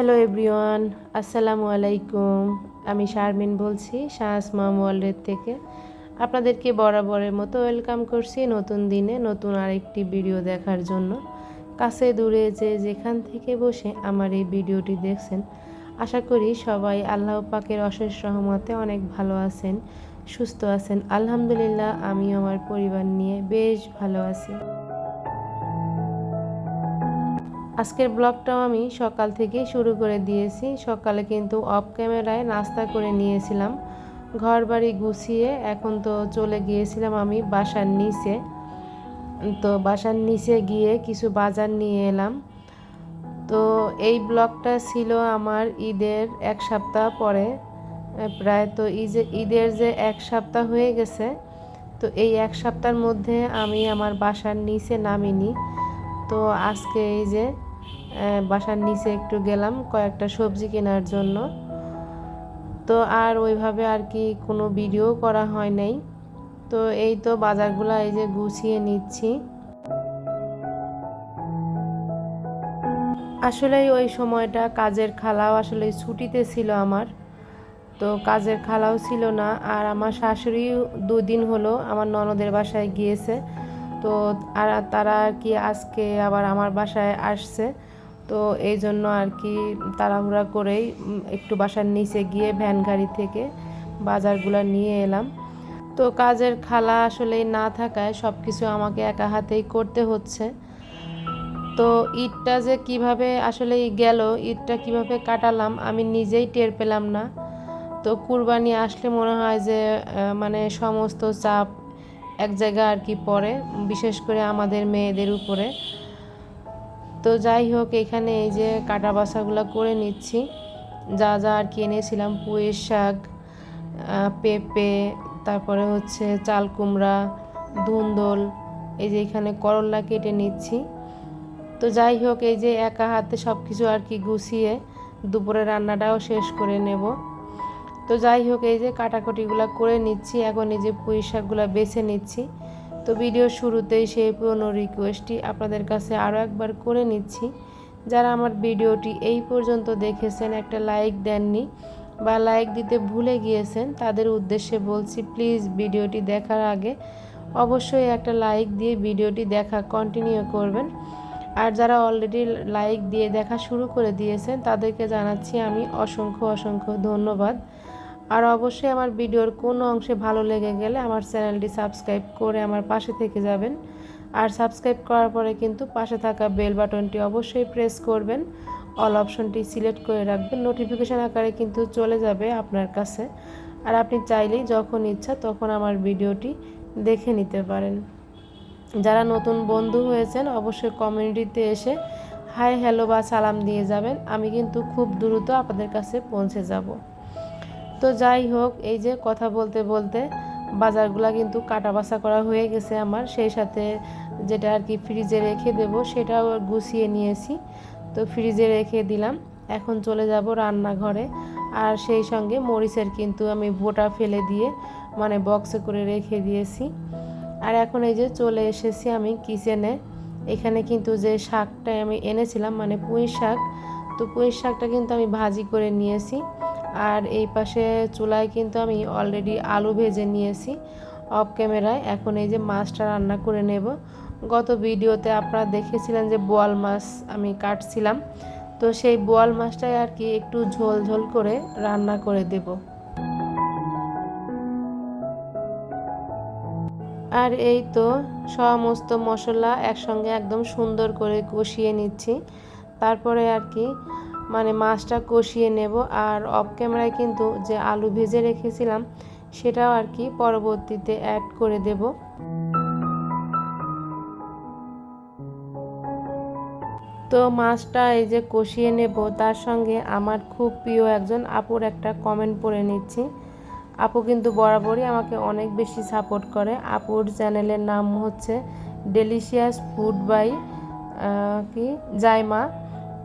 Hello everyone আসসালামু আলাইকুম আমি শারমিন বলছি শাহস মাম ওয়ার্ল্ডের থেকে। আপনাদেরকে বরাবরের মতো ওয়েলকাম করছি নতুন দিনে, নতুন আরেকটি ভিডিও দেখার জন্য। কাছে দূরে যে যেখান থেকে বসে আমার এই ভিডিওটি দেখছেন, আশা করি সবাই আল্লাহ পাকের অশেষ রহমতে অনেক ভালো আছেন, সুস্থ আছেন। আলহামদুলিল্লাহ আমি আমার পরিবার নিয়ে বেশ ভালো আছি। আজকের ব্লগটাও আমি সকাল থেকেই শুরু করে দিয়েছি। সকালে কিন্তু অফ ক্যামেরায় নাস্তা করে নিয়েছিলাম। ঘর বাড়ি গুছিয়ে এখন তো চলে গিয়েছিলাম আমি বাসার নিচে। তো বাসার নিচে গিয়ে কিছু বাজার নিয়ে এলাম। তো এই ব্লগটা ছিল আমার ঈদের এক সপ্তাহ পরে। প্রায় তো ঈদের যে এক সপ্তাহ হয়ে গেছে, তো এই এক সপ্তাহের মধ্যে আমি আমার বাসার নিচে নামিনি। তো আজকে এই যে বাসার নিচে একটু গেলাম কয়েকটা সবজি কেনার জন্য। তো আর ওইভাবে আর কি কোনো ভিডিও করা হয় নাই। তো এই তো বাজারগুলো এই যে গুছিয়ে নিচ্ছি। আসলে ওই সময়টা কাজের খালাও আসলে ছুটিতে ছিল আমার। তো কাজের খালাও ছিল না। আর আমার শাশুড়ি দুদিন হলো আমার ননদের বাসায় গিয়েছে। তো আর তারা আর কি আজকে আবার আমার বাসায় আসছে। তো এই জন্য আর কি তাড়াহুড়া করেই একটু বাসার নিচে গিয়ে ভ্যান গাড়ি থেকে বাজারগুলো নিয়ে এলাম। তো কাজের খালা আসলে না থাকায় সব কিছু আমাকে একা হাতেই করতে হচ্ছে। তো ঈদটা যে কীভাবে আসলে গেল ঈদটা কীভাবে কাটালাম আমি নিজেই টের পেলাম না। তো কুরবানি আসলে মনে হয় যে মানে সমস্ত চাপ এক জায়গা আর কি পড়ে বিশেষ করে আমাদের মেয়েদের উপরে। তো যাই হোক, এখানে এই যে কাটা বাসাগুলো করে নিচ্ছি। যা যা আর কি এনেছিলাম পুঁয়ের শাক পেঁপে, তারপরে হচ্ছে চাল কুমড়া ধুন্দল এই যে এখানে করল্লা কেটে নিচ্ছি। তো যাই হোক, এই যে একা হাতে সব কিছু আর কি গুছিয়ে দুপুরে রান্নাটাও শেষ করে নেব। তো যাই হোক, এই যে কাটাকুটিগুলো করে নিচ্ছি, এখন এই যে পুঁই শাকগুলো বেছে নিচ্ছি। তো ভিডিও শুরুতেই সেই পুরনো রিকোয়েস্টটি আপনাদের কাছে আরও একবার করে নিচ্ছি। যারা আমার ভিডিওটি এই পর্যন্ত দেখেছেন, একটা লাইক দেননি বা লাইক দিতে ভুলে গিয়েছেন, তাদের উদ্দেশ্যে বলছি প্লিজ ভিডিওটি দেখার আগে অবশ্যই একটা লাইক দিয়ে ভিডিওটি দেখা কন্টিনিউ করবেন। আর যারা অলরেডি লাইক দিয়ে দেখা শুরু করে দিয়েছেন, তাদেরকে জানাচ্ছি আমি অসংখ্য অসংখ্য ধন্যবাদ। আর অবশ্যই আমার ভিডিওর কোনো অংশে ভালো লেগে গেলে আমার চ্যানেলটি সাবস্ক্রাইব করে আমার পাশে থেকে যাবেন। আর সাবস্ক্রাইব করার পরে কিন্তু পাশে থাকা বেল বাটনটি অবশ্যই প্রেস করবেন। অল অপশনটি সিলেক্ট করে রাখবেন। নোটিফিকেশান আকারে কিন্তু চলে যাবে আপনার কাছে। আর আপনি চাইলেই যখন ইচ্ছা তখন আমার ভিডিওটি দেখে নিতে পারেন। যারা নতুন বন্ধু হয়েছেন অবশ্যই কমিউনিটিতে এসে হাই হ্যালো বা সালাম দিয়ে যাবেন। আমি কিন্তু খুব দ্রুত আপনাদের কাছে পৌঁছে যাব। তো যাই হোক, এই যে কথা বলতে বলতে বাজারগুলো কিন্তু কাটা বাসা করা হয়ে গেছে আমার। সেই সাথে যেটা আর কি ফ্রিজে রেখে দেব, সেটাও গুছিয়ে নিয়েছি। তো ফ্রিজে রেখে দিলাম। এখন চলে যাব রান্নাঘরে। আর সেই সঙ্গে মরিচের কিন্তু আমি বোটা ফেলে দিয়ে মানে বক্সে করে রেখে দিয়েছি। আর এখন এই যে চলে এসেছি আমি কিচেনে এখানে কিন্তু যে শাকটা আমি এনেছিলাম মানে পুঁই শাক, তো পুঁই শাকটা কিন্তু আমি ভাজি করে নিয়েছি। আর এই পাশে চুলায় কিন্তু আমি অলরেডি আলু ভেজে নিয়েছি। অফ ক্যামেরায় এখন এই যে মাছটা রান্না করে নেব। গত ভিডিওতে আপনারা দেখেছিলেন যে বোয়াল মাছ আমি কাটছিলাম। তো সেই বোয়াল মাছটাই আর কি একটু ঝোল ঝোল করে রান্না করে দেব। আর এই তো সমস্ত মশলা একসঙ্গে একদম সুন্দর করে কষিয়ে নিচ্ছি। তারপরে আর কি মানে মাছটা কষিয়ে নেব আর অফ ক্যামেরায় কিন্তু যে আলু ভেজে রেখেছিলাম, সেটাও আর কি পরবর্তীতে অ্যাড করে দেব। তো মাছটা এই যে কষিয়ে নেব, তার সঙ্গে আমার খুব প্রিয় একজন আপুর একটা কমেন্ট পড়ে নিচ্ছি। আপু কিন্তু বরাবরই আমাকে অনেক বেশি সাপোর্ট করে। আপুর চ্যানেলের নাম হচ্ছে ডেলিশিয়াস ফুড বাই কি? জাইমা।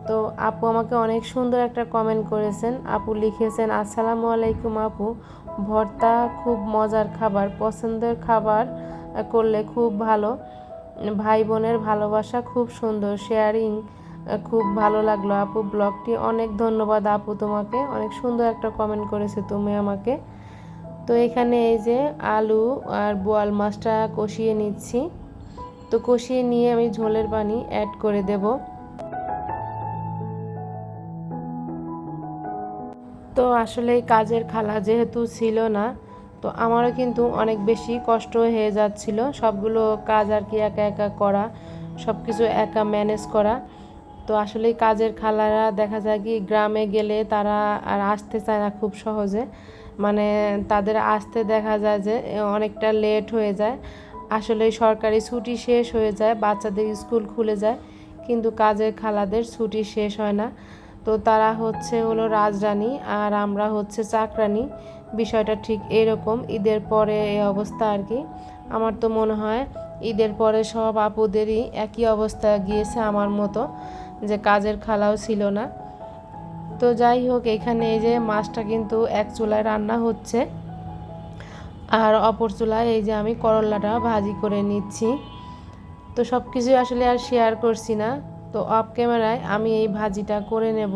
তো আপু আমাকে অনেক সুন্দর একটা কমেন্ট করেছেন। আপু লিখেছেন, আসসালামু আলাইকুম আপু। ভর্তা খুব মজার খাবার, পছন্দের খাবার করলে খুব ভালো। ভাই বোনের ভালোবাসা খুব সুন্দর। শেয়ারিং খুব ভালো লাগল আপু। ব্লগটি অনেক ধন্যবাদ আপু তোমাকে। অনেক সুন্দর একটা কমেন্ট করেছে তুমি আমাকে। তো এখানে এই যে আলু আর বোয়াল মাছটা কষিয়ে নিচ্ছি। তো কষিয়ে নিয়ে আমি ঝোলের পানি অ্যাড করে দেব। তো আসলে কাজের খালা যেহেতু ছিল না, তো আমারও কিন্তু অনেক বেশি কষ্ট হয়ে যাচ্ছিল। সবগুলো কাজ আর কি একা একা করা সব কিছু একা ম্যানেজ করা। তো আসলে কাজের খালারা দেখা যায় কি গ্রামে গেলে তারা আর আসতে চায় না খুব সহজে। মানে তাদের আসতে দেখা যায় যে অনেকটা লেট হয়ে যায়। আসলে সরকারি ছুটি শেষ হয়ে যায়, বাচ্চাদের স্কুল খুলে যায়, কিন্তু কাজের খালাদের ছুটি শেষ হয় না। তো তারা হচ্ছে হলো রাজরানী আর আমরা হচ্ছে চাকরানি। বিষয়টা ঠিক এরকম, ঈদের পরে এই অবস্থা আর কি। আমার তো মনে হয় ঈদের পরে সব আপুদেরই একই অবস্থা গিয়েছে আমার মতো, যে কাজের খালাও ছিল না। তো যাই হোক, এখানে এই যে মাছটা কিন্তু এক চুলায় রান্না হচ্ছে। আর অপর চুলায় এই যে আমি করল্লাটা ভাজি করে নিচ্ছি। তো সব কিছু আসলে আর শেয়ার করছি না। তো অফ ক্যামেরায় আমি এই ভাজিটা করে নেব।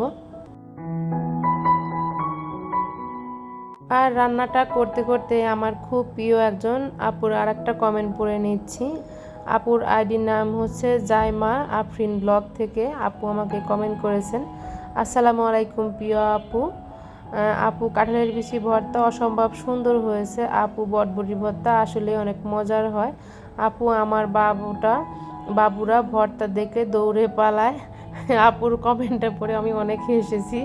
আর রান্নাটা করতে করতে আমার খুব প্রিয় একজন আপুর আর একটা কমেন্ট পড়ে নিচ্ছি। আপুর আইডির নাম হচ্ছে জাইমা আফরিন ব্লগ থেকে আপু আমাকে কমেন্ট করেছেন। আসসালামু আলাইকুম প্রিয় আপু। আপু কাঁঠালের বিচি ভর্তা অসম্ভব সুন্দর হয়েছে। আপু বটবটি ভর্তা আসলে অনেক মজার হয়। আপু আমার বাবুটা বাবুরা ভর্তা দেখে দৌড়ে পালায়। আপুর কমেন্টটা পড়ে আমি অনেক হেসেছি।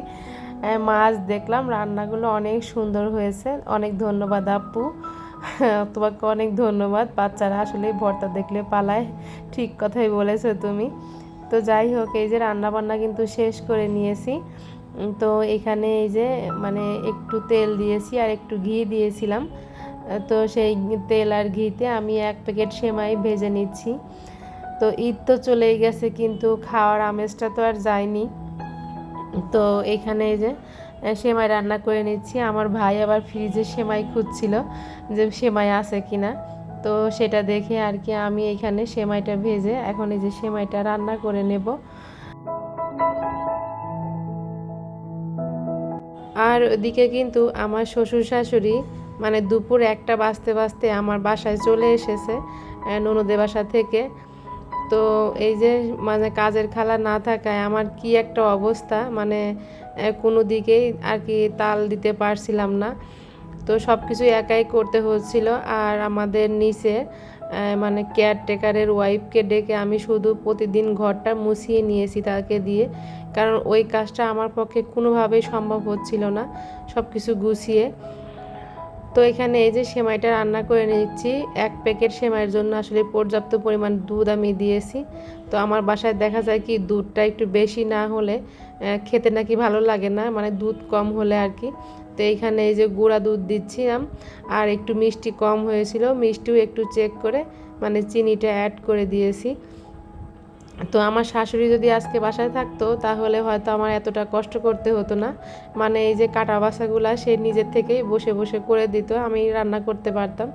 মাছ দেখলাম, রান্নাগুলো অনেক সুন্দর হয়েছে। অনেক ধন্যবাদ আপু। তোমাকে অনেক ধন্যবাদ। বাচ্চারা আসলে ভর্তা দেখলে পালায়। ঠিক কথাই বলেছ তুমি। তো যাই হোক, এই যে রান্না বান্না কিন্তু শেষ করে নিয়েছি। তো এখানে এই যে মানে একটু তেল দিয়েছি আর একটু ঘি দিয়েছিলাম। তো সেই তেল আর ঘিতে আমি এক প্যাকেট সেমাই ভেজে নিচ্ছি। তো ঈদ তো চলেই গেছে, কিন্তু খাওয়ার আমেজটা তো আর যায়নি। তো এখানে এই যে সেমাই রান্না করে নিচ্ছি। আমার ভাই আবার ফ্রিজে সেমাই খুঁজছিল যে সেমাই আছে কিনা। তো সেটা দেখে আর কি আমি এখানে সেমাইটা ভেজে এখন এই যে সেমাইটা রান্না করে নেব। আর ওদিকে কিন্তু আমার শ্বশুর শাশুড়ি মানে দুপুর একটা বাজতে বাজতে আমার বাসায় চলে এসেছে ননদের বাসা থেকে। তো এই যে মানে কাজের খালা না থাকায় আমার কি একটা অবস্থা? মানে কোনো দিকেই আর কি তাল দিতে পারছিলাম না। তো সব কিছু একাই করতে হচ্ছিল। আর আমাদের নিচে মানে কেয়ারটেকারের ওয়াইফকে ডেকে আমি শুধু প্রতিদিন ঘরটা মুছিয়ে নিয়েছি তাকে দিয়ে। কারণ ওই কাজটা আমার পক্ষে কোনোভাবেই সম্ভব হচ্ছিল না। সব কিছু গুছিয়ে তো এখানে এই যে সেমাইটা রান্না করে নিচ্ছি এক প্যাকেট সেমাইয়ের জন্য আসলে পর্যাপ্ত পরিমাণ দুধ আমি দিয়েছি। তো আমার বাসায় দেখা যায় কি দুধটা একটু বেশি না হলে খেতে নাকি ভালো লাগে না মানে দুধ কম হলে আর কি। তো এইখানে এই যে গুঁড়া দুধ দিচ্ছিলাম, আর একটু মিষ্টি কম হয়েছিল, মিষ্টিও একটু চেক করে মানে চিনিটা অ্যাড করে দিয়েছি। তো আমার শাশুড়ি যদি আজকে বাসায় থাকতো, তাহলে হয়তো আমার এতটা কষ্ট করতে হতো না। মানে এই যে কাটা বাসাগুলো সে নিজের থেকেই বসে বসে করে দিত, আমি রান্না করতে পারতাম।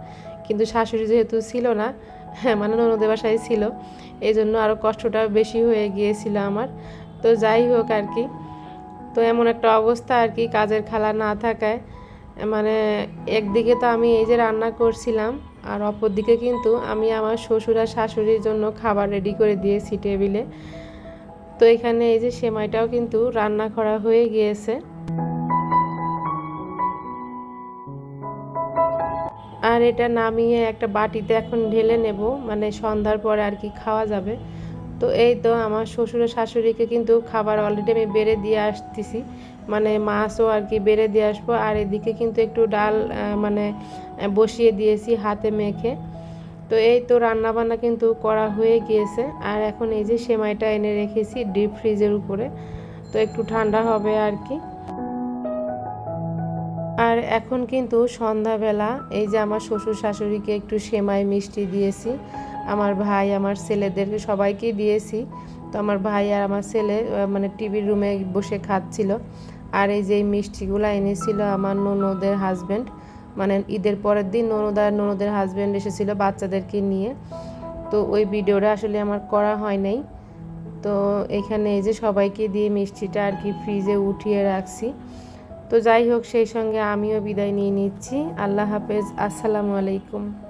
কিন্তু শাশুড়ি যেহেতু ছিল না হ্যাঁ মানে ননদের বাসায় ছিল এই জন্য আরও কষ্টটা বেশি হয়ে গিয়েছিল আমার। তো যাই হোক আর কি, তো এমন একটা অবস্থা আর কি, কাজের খালা না থাকায়। মানে একদিকে তো আমি এই যে রান্না করছিলাম আর অপরদিকে কিন্তু আমি আমার শ্বশুর আর শাশুড়ির জন্য খাবার রেডি করে দিয়েছি টেবিলে তো এখানে এই যে সেমাইটাও কিন্তু রান্না করা হয়ে গিয়েছে। আর এটা নামিয়ে একটা বাটিতে এখন ঢেলে নেব মানে সন্ধ্যার পরে আর কি খাওয়া যাবে। তো এই তো আমার শ্বশুর শাশুড়িকে কিন্তু খাবার অলরেডি আমি বেড়ে দিয়ে আসতেছি। মানে মাছও আর কি বেড়ে দিয়ে আসব। আর এদিকে কিন্তু একটু ডাল মানে বসিয়ে দিয়েছি হাতে মেখে। তো এই তো রান্না বান্না কিন্তু করা হয়ে গিয়েছে। আর এখন এই যে সেমাইটা এনে রেখেছি ডিপ ফ্রিজের উপরে। তো একটু ঠান্ডা হবে আর কি। আর এখন কিন্তু সন্ধ্যাবেলা এই যে আমার শ্বশুর শাশুড়িকে একটু সেমাই মিষ্টি দিয়েছি। আমার ভাই, আমার ছেলেদেরকে সবাইকে দিয়েছি। তো আমার ভাই আর আমার ছেলে মানে টিভির রুমে বসে খাচ্ছিল। আর এই যে মিষ্টিগুলো এনেছিল আমার ননদের হাজব্যান্ড মানে ঈদের পরের দিন ননদার ননদের হাজব্যান্ড এসেছিল বাচ্চাদেরকে নিয়ে। তো ওই ভিডিওটা আসলে আমার করা হয় নাই। তো এখানে এই যে সবাইকে দিয়ে মিষ্টিটা আর কি ফ্রিজে উঠিয়ে রাখছি। তো যাই হোক, সেই সঙ্গে আমিও বিদায় নিয়ে নিচ্ছি। আল্লাহ হাফেজ। আসসালামু আলাইকুম।